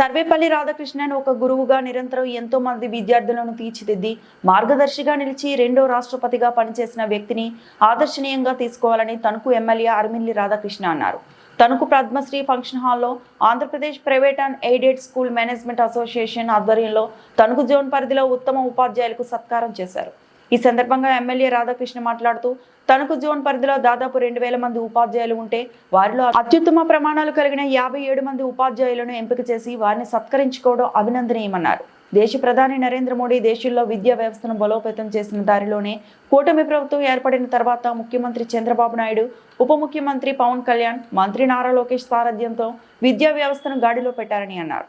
సర్వేపల్లి రాధాకృష్ణన్ ఒక గురువుగా నిరంతరం ఎంతో మంది విద్యార్థులను తీర్చిదిద్ది మార్గదర్శిగా నిలిచి రెండో రాష్ట్రపతిగా పనిచేసిన వ్యక్తిని ఆదర్శనీయంగా తీసుకోవాలని తణుకు ఎమ్మెల్యే అరమిల్లి రాధాకృష్ణ అన్నారు. తణుకు పద్మశ్రీ ఫంక్షన్ హాల్లో Andhra Pradesh private and aided school management association ఆధ్వర్యంలో తణుకు జోన్ పరిధిలో ఉత్తమ ఉపాధ్యాయులకు సత్కారం చేశారు. ఈ సందర్భంగా ఎమ్మెల్యే రాధాకృష్ణ మాట్లాడుతూ తణుకు జోన్ పరిధిలో దాదాపు రెండు వేల మంది ఉపాధ్యాయులు ఉంటే వారిలో అత్యుత్తమ ప్రమాణాలు కలిగిన యాభై ఏడు మంది ఉపాధ్యాయులను ఎంపిక చేసి వారిని సత్కరించుకోవడం అభినందనీయమన్నారు. దేశ ప్రధాని నరేంద్ర మోడీ దేశంలో విద్యా వ్యవస్థను బలోపేతం చేసిన దారిలోనే కూటమి ప్రభుత్వం ఏర్పడిన తర్వాత ముఖ్యమంత్రి చంద్రబాబు నాయుడు ఉప ముఖ్యమంత్రి పవన్ కళ్యాణ్ మంత్రి నారా లోకేష్ సారథ్యంతో విద్యా వ్యవస్థను గాడిలో పెట్టారని అన్నారు.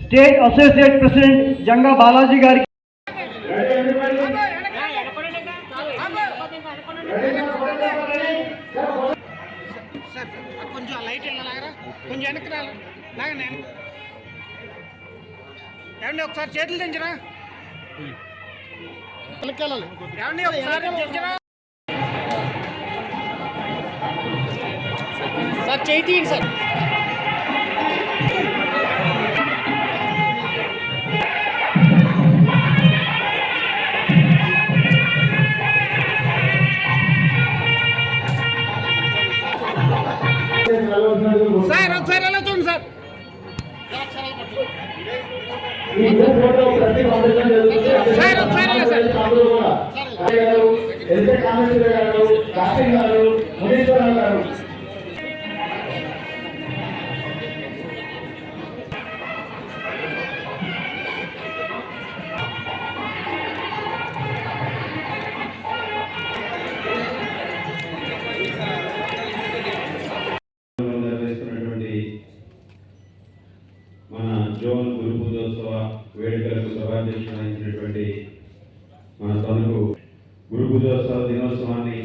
State associate president Janga Balaji గారికి కొంచెం ఆ లైట్ వెళ్ళా లాగరా? కొంచెం వెనక్కి రా లాగండి వెనక్కి. ఏమండి ఒకసారి చేతులు దించరా? ఏమండి ఒకసారి దించరా? సార్ చేయి తీయండి సార్. నిర్వహిస్తున్నటువంటి మన జోన్ గురు పూజోత్సవ వేడుకలకు సభాధ్యక్షుడు అయినటువంటి మన తనకు గురు పూజోత్సవ దినోత్సవాన్ని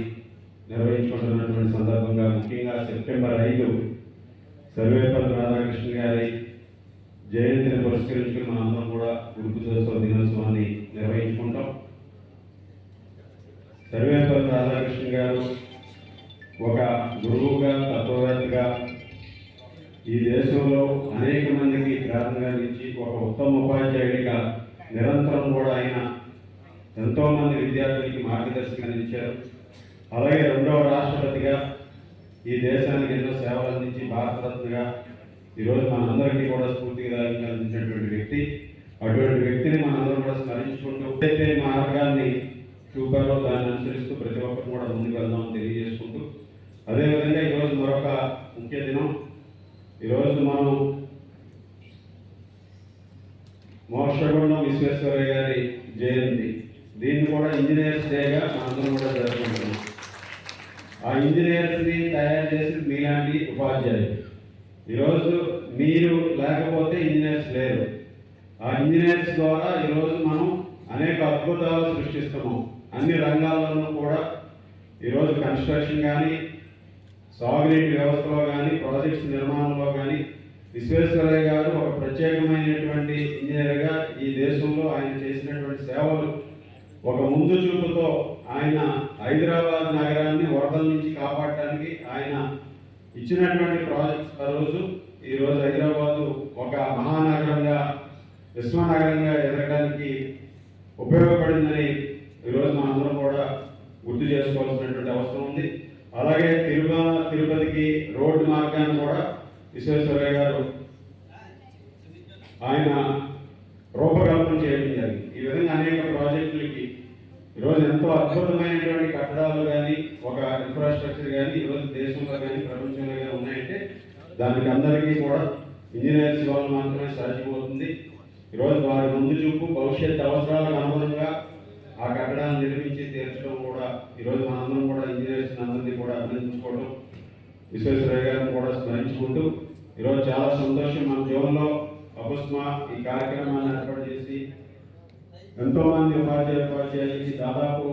నిర్వహించుకుంటున్నటువంటి సందర్భంగా ముఖ్యంగా సెప్టెంబర్ ఐదు సర్వేపల్లి రాధాకృష్ణ గారి జయంతిని పురస్కరించుకుని మనందరం కూడా గురు పూజోత్సవ దినోత్సవాన్ని నిర్వహించుకుంటాం. సర్వేపల్లి రాధాకృష్ణ గారు ఒక గురువుగా తత్వవేత్తగా ఈ దేశంలో అనేక మందికి ప్రార్థనగా ఇచ్చి ఒక ఉత్తమ ఉపాధ్యాయుడిగా నిరంతరం కూడా ఆయన ఎంతో మంది విద్యార్థులకి మార్గదర్శకంగా ఇచ్చారు అలాగే రెండవ రాష్ట్రపతిగా ఈ దేశానికి ఎన్నో సేవలు అందించి భారతరత్నగా ఈరోజు మనందరికీ కూడా స్ఫూర్తిగా అందించినటువంటి వ్యక్తి. అటువంటి వ్యక్తిని మనందరం కూడా స్మరించుకుంటూ ఏదైతే మార్గాన్ని చూపారో దాన్ని అనుసరిస్తూ ప్రతి ఒక్కరు కూడా ముందుకు వెళ్దామని తెలియజేసుకుంటూ అదేవిధంగా ఈరోజు మరొక ముఖ్య దినం. ఈరోజు మనం మోక్షగుండం విశ్వేశ్వరయ్య గారి జయంతి దీన్ని కూడా ఇంజనీర్స్ డేగా మనందరం కూడా జరుపుకుంటున్నాం ఆ ఇంజనీర్స్ని తయారు చేసిన మీలాంటి ఉపాధ్యాయులు ఈరోజు మీరు లేకపోతే ఇంజనీర్స్ లేరు. ఆ ఇంజనీర్స్ ద్వారా ఈరోజు మనం అనేక అద్భుతాలు సృష్టిస్తున్నాం. అన్ని రంగాల్లోనూ కూడా ఈరోజు కన్స్ట్రక్షన్ కానీ సాగునీటి వ్యవస్థలో కానీ ప్రాజెక్ట్స్ నిర్మాణంలో కానీ విశ్వేశ్వరయ్య గారు ఒక ప్రత్యేకమైనటువంటి ఇంజనీర్గా ఈ దేశంలో ఆయన చేసినటువంటి సేవలు ఒక ముందు చూపుతో ఆయన హైదరాబాద్ నగరాన్ని వరదల నుంచి కాపాడటానికి ఆయన ఇచ్చినటువంటి ప్రాజెక్ట్స్ ఆ రోజు ఈరోజు హైదరాబాదు ఒక మహానగరంగా విశ్వనగరంగా ఎదగడానికి ఉపయోగపడిందని ఈరోజు మనందరం కూడా గుర్తు చేసుకోవాల్సినటువంటి అవసరం ఉంది. అలాగే తిరుమల తిరుపతికి రోడ్డు మార్గాన్ని కూడా విశ్వేశ్వరయ్య గారు ఆయన రూపకల్పన చేయడం జరిగింది. ఈ విధంగా అనేక ఈరోజు ఎంతో అద్భుతమైనటువంటి కట్టడాలు కానీ ఒక ఇన్ఫ్రాస్ట్రక్చర్ కానీ ఈరోజు దేశంలో కానీ ప్రపంచంలో కానీ ఉన్నాయంటే దానికి అందరికీ కూడా ఇంజనీర్స్ వాళ్ళు మాత్రమే సాధ్యమవుతుంది. ఈరోజు వారి ముందు చూపు భవిష్యత్ అవసరాలకు అనుగుణంగా ఆ కట్టడాన్ని నిర్మించి తీర్చడం కూడా ఈరోజు మనందరం కూడా ఇంజనీర్స్ అందరినీ కూడా అభినందించుకోవడం విశ్వేశ్వరయ్య గారిని కూడా స్మరించుకుంటూ ఈరోజు చాలా సంతోషం. మన జీవనంలో అపుస్మా ఈ కార్యక్రమాన్ని ఏర్పాటు చేసి ఎంతో మంది ఉపాధ్యాయులు ఉపాధ్యాయులకి దాదాపు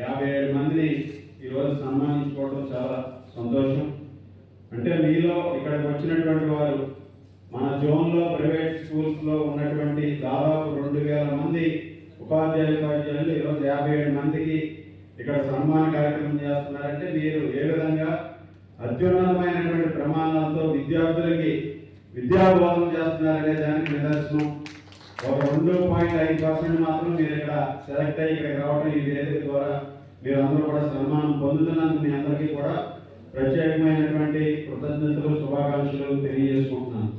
యాభై ఏడు మందిని ఈరోజు సన్మానించుకోవడం చాలా సంతోషం. అంటే మీలో ఇక్కడికి వచ్చినటువంటి వారు మన జోన్లో ప్రైవేట్ స్కూల్స్లో ఉన్నటువంటి దాదాపు రెండు వేల మంది ఉపాధ్యాయులు ఉపాధ్యాయులు ఈరోజు యాభై ఏడు మందికి ఇక్కడ సన్మాన కార్యక్రమం చేస్తున్నారంటే మీరు ఏ విధంగా అత్యున్నతమైనటువంటి ప్రమాణాలతో విద్యార్థులకి విద్యాబోధన చేస్తున్నారనే దానికి నిదర్శనం. ఒక రెండు పాయింట్ ఐదు పర్సెంట్ మాత్రం మీరు ఇక్కడ సెలెక్ట్ అయ్యి ఇక్కడ రావడం ఈ వేదిక ద్వారా మీరు అందరూ కూడా సన్మానం పొందుతున్నందుకు మీ అందరికీ కూడా ప్రత్యేకమైనటువంటి కృతజ్ఞతలు శుభాకాంక్షలు తెలియజేసుకుంటున్నాను.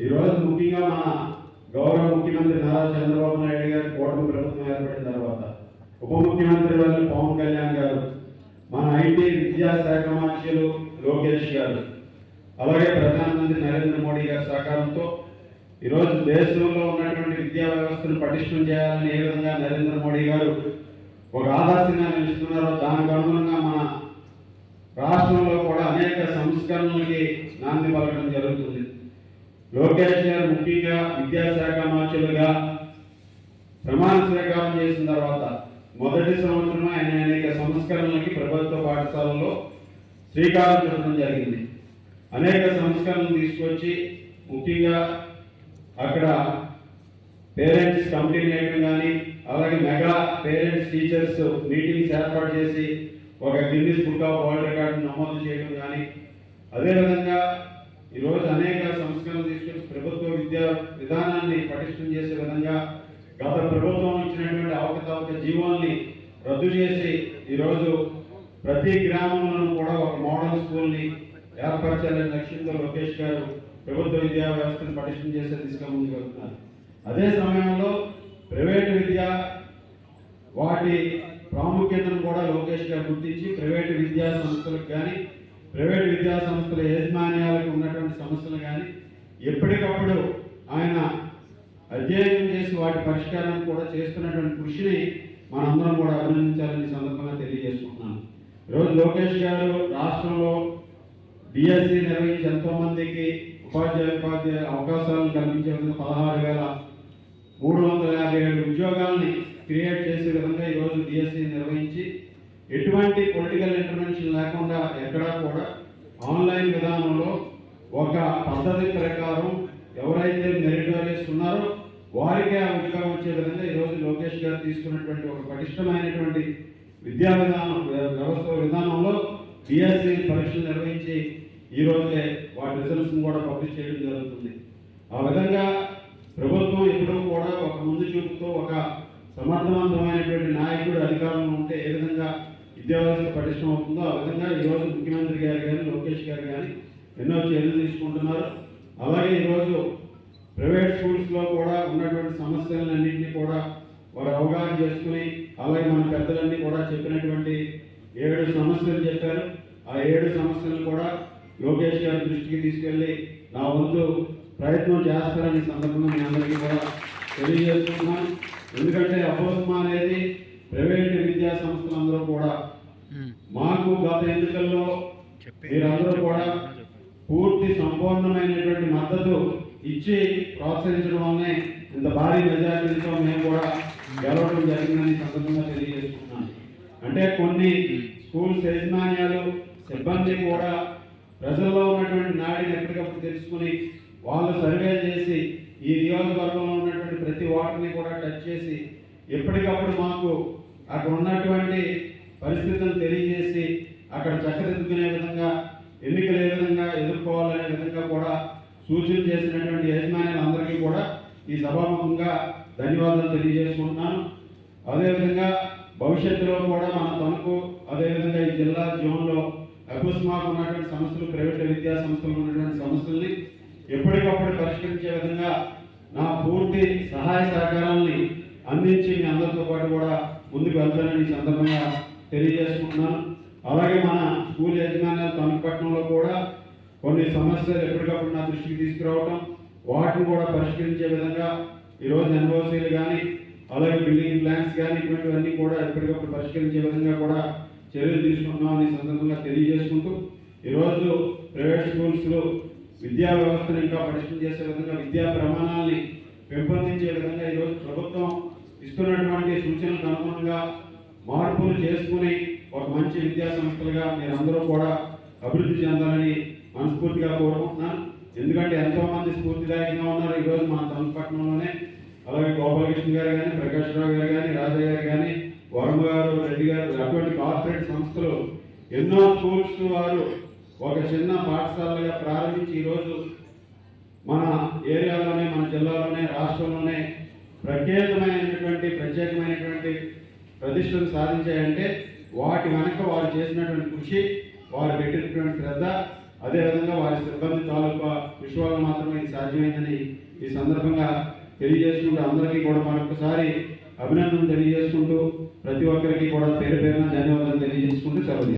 ఈరోజు ముఖ్యంగా మన గౌరవ ముఖ్యమంత్రి నారా చంద్రబాబు నాయుడు గారు కూటమి ప్రభుత్వం ఏర్పడిన తర్వాత ఉప ముఖ్యమంత్రి వాళ్ళు పవన్ కళ్యాణ్ గారు మన ఐటీ విద్యాశాఖ మంత్రులు లోకేష్ గారు అలాగే ప్రధానమంత్రి నరేంద్ర మోడీ గారి సహకారంతో ఈరోజు దేశంలో ఉన్నటువంటి విద్యా వ్యవస్థను పటిష్టం చేయాలని ఏ విధంగా నరేంద్ర మోడీ గారు ఒక ఆదర్శంగా నిలుస్తున్నారో దానికి అనుగుణంగా మన రాష్ట్రంలో కూడా అనేక సంస్కరణలకి నాంది పలకడం జరుగుతుంది. లోకేష్ గారు ముఖ్యంగా విద్యాశాఖ మంత్రులుగా ప్రమాణ స్వీకారం చేసిన తర్వాత మొదటి సంవత్సరం ఆయన అనేక సంస్కరణలకి ప్రభుత్వ పాఠశాలలో శ్రీకారం చుట్టడం జరిగింది. అనేక సంస్కరణలు తీసుకొచ్చి ముఖ్యంగా అక్కడ పేరెంట్స్ కమిటీ వేయడం కానీ అలాగే మెగా పేరెంట్స్ టీచర్స్ మీటింగ్స్ ఏర్పాటు చేసి ఒక Guinness book of world record నమోదు చేయడం కానీ అదేవిధంగా ఈరోజు అనేక సంస్కరణలు తీసుకొచ్చి ప్రభుత్వ విద్యా విధానాన్ని పటిష్టం చేసే విధంగా గత ప్రభుత్వం ఇచ్చినటువంటి అవకతవక జీవాల్ని రద్దు చేసి ఈరోజు ప్రతి గ్రామంలోనూ కూడా ఒక మోడల్ స్కూల్ని ఏర్పరచాలనే లక్ష్యంతో లోకేష్ గారు ప్రభుత్వ విద్యా వ్యవస్థను పటిష్టం చేసే దిశగా ముందుకు వెళ్తున్నారు అదే సమయంలో ప్రైవేటు విద్య వాటి ప్రాముఖ్యతను కూడా లోకేష్ గారు గుర్తించి ప్రైవేటు విద్యా సంస్థలకు కానీ ప్రైవేటు విద్యా సంస్థల యాజమాన్యాలకు ఉన్నటువంటి సమస్యలు కానీ ఎప్పటికప్పుడు ఆయన అధ్యయనం చేసి వాటి పరిష్కారం కూడా చేస్తున్నటువంటి కృషిని మనందరం కూడా అభినందించాలని సందర్భంగా తెలియజేసుకుంటున్నాను. ఈరోజు లోకేష్ గారు రాష్ట్రంలో డిఎస్సి నిర్వహించి ఎంతో మందికి ఉపాధ్యాయ ఉపాధ్యాయ అవకాశాలను కల్పించే విధంగా పదహారు వేల మూడు వందల యాభై ఏడు ఉద్యోగాల్ని క్రియేట్ చేసే విధంగా ఈరోజు డిఎస్సి నిర్వహించి ఎటువంటి పొలిటికల్ ఇంటర్వెన్షన్ లేకుండా ఎక్కడా కూడా ఆన్లైన్ విధానంలో ఒక పద్ధతి ప్రకారం ఎవరైతే మెరిటోరియస్ ఉన్నారో వారికే ఆ ఉద్యోగం వచ్చే విధంగా ఈరోజు లోకేష్ గారు తీసుకున్నటువంటి ఒక పటిష్టమైనటువంటి విద్యా విధానం వ్యవస్థ విధానంలో డిఎస్సి పరీక్షలు నిర్వహించి ఈ రోజే వాటి రిజల్ట్స్ కూడా పబ్లిష్ చేయడం జరుగుతుంది. ఆ విధంగా ప్రభుత్వం ఎప్పుడూ కూడా ఒక ముందు చూపుతో ఒక సమర్థవంతమైనటువంటి నాయకుడు అధికారంలో ఉంటే ఏ విధంగా విద్యావ్యవస్థ పటిష్టం అవుతుందో ఆ విధంగా ఈరోజు ముఖ్యమంత్రి గారు కానీ లోకేష్ గారు కానీ ఎన్నో చర్యలు తీసుకుంటున్నారు. అలాగే ఈరోజు ప్రైవేట్ స్కూల్స్లో కూడా ఉన్నటువంటి సమస్యలన్నింటినీ కూడా వారు అవగాహన చేసుకుని అలాగే మన పెద్దలన్నీ కూడా చెప్పినటువంటి ఏడు సమస్యలు చెప్పారు. ఆ ఏడు గారి దృష్టికి తీసుకెళ్ళి నా వంతు ప్రయత్నం చేస్తారని సందర్భంగా మీ అందరికీ కూడా తెలియజేస్తున్నాను. ఎందుకంటే అపోస్మా అనేది ప్రైవేట్ విద్యా సంస్థలందరూ కూడా మాకు గత ఎన్నికల్లో మీరందరూ కూడా పూర్తి సంపూర్ణమైనటువంటి మద్దతు ఇచ్చి ప్రోత్సహించడం వల్లనే ఇంత భారీ మెజారిటీతో మేము కూడా గెలవడం జరిగిందని సందర్భంగా తెలియజేసుకుంటున్నాను అంటే కొన్ని స్కూల్స్ యజమాన్యాలు సిబ్బంది కూడా ప్రజల్లో ఉన్నటువంటి నాడిని ఎప్పటికప్పుడు తెలుసుకుని వాళ్ళు సర్వే చేసి ఈ నియోజకవర్గంలో ఉన్నటువంటి ప్రతి వాటిని కూడా టచ్ చేసి ఎప్పటికప్పుడు మాకు అక్కడ ఉన్నటువంటి పరిస్థితులను తెలియజేసి అక్కడ చక్కదిద్దుకునే విధంగా ఎన్నికలు ఏ విధంగా ఎదుర్కోవాలనే విధంగా కూడా సూచన చేసినటువంటి యజమానులందరికీ కూడా ఈ సభాముఖంగా ధన్యవాదాలు తెలియజేసుకుంటున్నాను. అదేవిధంగా భవిష్యత్తులో కూడా మన తణుకు అదేవిధంగా ఈ జిల్లా జోన్లో అకుస్మాకు ఉన్నటువంటి సంస్థలు ప్రైవేట్ విద్యా సంస్థలు ఉన్నటువంటి సమస్యల్ని ఎప్పటికప్పుడు పరిష్కరించే విధంగా నా పూర్తి సహాయ సహకారాలని అందించి మీ అందరితో పాటు కూడా ముందుకు వెళ్తానని సందర్భంగా తెలియజేసుకుంటున్నాను. అలాగే మన స్కూల్ యజమాన్యాలు తణుకుపట్నంలో కూడా కొన్ని సమస్యలు ఎప్పటికప్పుడు నా దృష్టికి తీసుకురావటం వాటిని కూడా పరిష్కరించే విధంగా ఈరోజు ఎన్ఓసీలు కానీ అలాగే బిల్డింగ్ ప్లాన్స్ కానీ ఇటువంటివన్నీ కూడా ఎప్పటికప్పుడు పరిష్కరించే విధంగా కూడా చర్యలు తీసుకున్నామని సందర్భంగా తెలియజేసుకుంటూ ఈరోజు ప్రైవేట్ స్కూల్స్లో విద్యా వ్యవస్థను ఇంకా పటిష్టం చేసే విధంగా విద్యా ప్రమాణాలని పెంపొందించే విధంగా ఈరోజు ప్రభుత్వం ఇస్తున్నటువంటి సూచనలకు అనుగుణంగా మార్పులు చేసుకుని ఒక మంచి విద్యా సంస్థలుగా మీరందరూ కూడా అభివృద్ధి చెందాలని మనస్ఫూర్తిగా కోరుకుంటున్నాను. ఎందుకంటే ఎంతోమంది స్ఫూర్తిదాయకంగా ఉన్నారు ఈరోజు మన తమపట్నంలోనే అలాగే గోపాలకృష్ణ గారు కానీ ప్రకాష్ రావు గారు కానీ రాజయ్య గారు కానీ వరుణ్ గారు రెడ్డి గారు అటువంటి కార్పొరేట్ సంస్థలు ఎన్నో స్కూల్స్ వారు ఒక చిన్న పాఠశాలగా ప్రారంభించి ఈరోజు మన ఏరియాలోనే మన జిల్లాలోనే రాష్ట్రంలోనే ప్రత్యేకమైనటువంటి ప్రత్యేకమైనటువంటి ప్రతిష్టను సాధించాయంటే వాటి వెనక వారు చేసినటువంటి కృషి వారు పెట్టినటువంటి శ్రద్ధ అదేవిధంగా వారి సిబ్బంది తాలూకా కృషి వల్ల మాత్రమే ఇది సాధ్యమైందని ఈ సందర్భంగా తెలియజేసుకుంటూ అందరికీ కూడా మరొకసారి అభినందనలు తెలియజేసుకుంటూ ప్రతి ఒక్కరికి కూడా పేరు పేరున ధన్యవాదాలు తెలియజేసుకుంటూ సెలవు